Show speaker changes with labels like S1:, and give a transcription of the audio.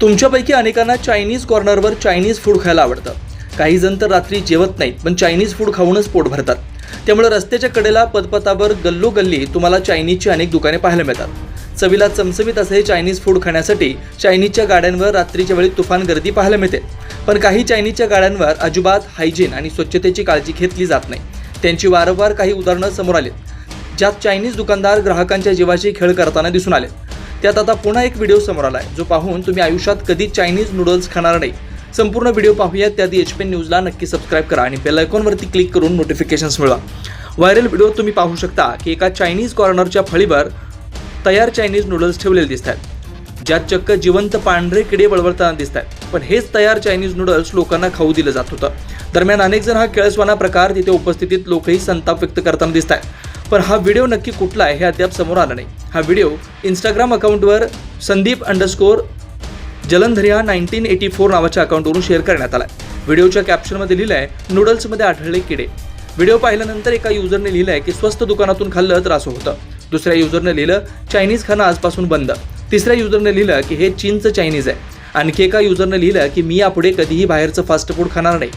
S1: तुमच्यापैकी अनेकांना Chinese कॉर्नरवर Chinese food खायला आवडतं. काही जण तर रात्री जेवत नाहीत पण चायनीज फूड खाऊनच पोट भरतात. त्यामुळे रस्त्याच्या कडेला पदपथावर गल्लोगल्ली तुम्हाला चायनीजची अनेक दुकाने पाहायला मिळतात. चवीला चमचमीत असे चायनीज फूड खाण्यासाठी चायनीजच्या गाड्यांवर रात्रीच्या वेळी तुफान गर्दी पाहायला मिळते. पण काही चायनीजच्या गाड्यांवर अजिबात हायजीन आणि स्वच्छतेची काळजी घेतली जात नाही. त्यांची वारंवार काही उदाहरणं समोर आली ज्यात चायनीज दुकानदार ग्राहकांच्या जीवाशी खेळ करताना दिसून आले. त्यात आता पुन्हा एक व्हिडिओ समोर आहे जो पाहून तुम्ही आयुष्यात कधी चायनीज नूडल्स खाणार नाही. संपूर्ण व्हिडिओ पाहूयात त्याआधी एच पी न्यूजला नक्की सबस्क्राईब करा आणि बेल आयकॉनवरती क्लिक करून नोटिफिकेशन्स मिळवा. व्हायरल व्हिडिओ तुम्ही पाहू शकता की एका चायनीज कॉर्नरच्या फळीवर तयार चायनीज नूडल्स ठेवलेले दिसत आहेत. ज्यात चक्क जिवंत पांढरे किडे बळबळताना दिसत आहेत. पण हेच तयार चायनीज नूडल्स लोकांना खाऊ दिलं जात होतं. दरम्यान अनेक जण हा केळसवाना प्रकार तिथे उपस्थितीत लोकही संताप व्यक्त करताना दिसत आहेत. पण हा व्हिडिओ नक्की कुठला आहे हे अद्याप समोर आलं नाही. हा व्हिडिओ इंस्टाग्राम अकाउंटवर Sandeep underscore Jalandharia nineteen eighty four नावाच्या अकाउंटवरून शेअर करण्यात आला व्हिडिओच्या कॅप्शनमध्ये लिहिलं आहे नूडल्समध्ये आढळले किडे. व्हिडिओ पाहिल्यानंतर एका युजरने लिहिलं आहे की स्वस्त दुकानातून खाल्लं तर असं होतं. दुसऱ्या युजरने लिहिलं चायनीज खाणं आजपासून बंद. तिसऱ्या युजरने लिहिलं की हे चीनचं चायनीज आहे. आणखी एका युजरने लिहिलं की मी यापुढे कधीही बाहेरचं फास्ट फूड खाणार नाही.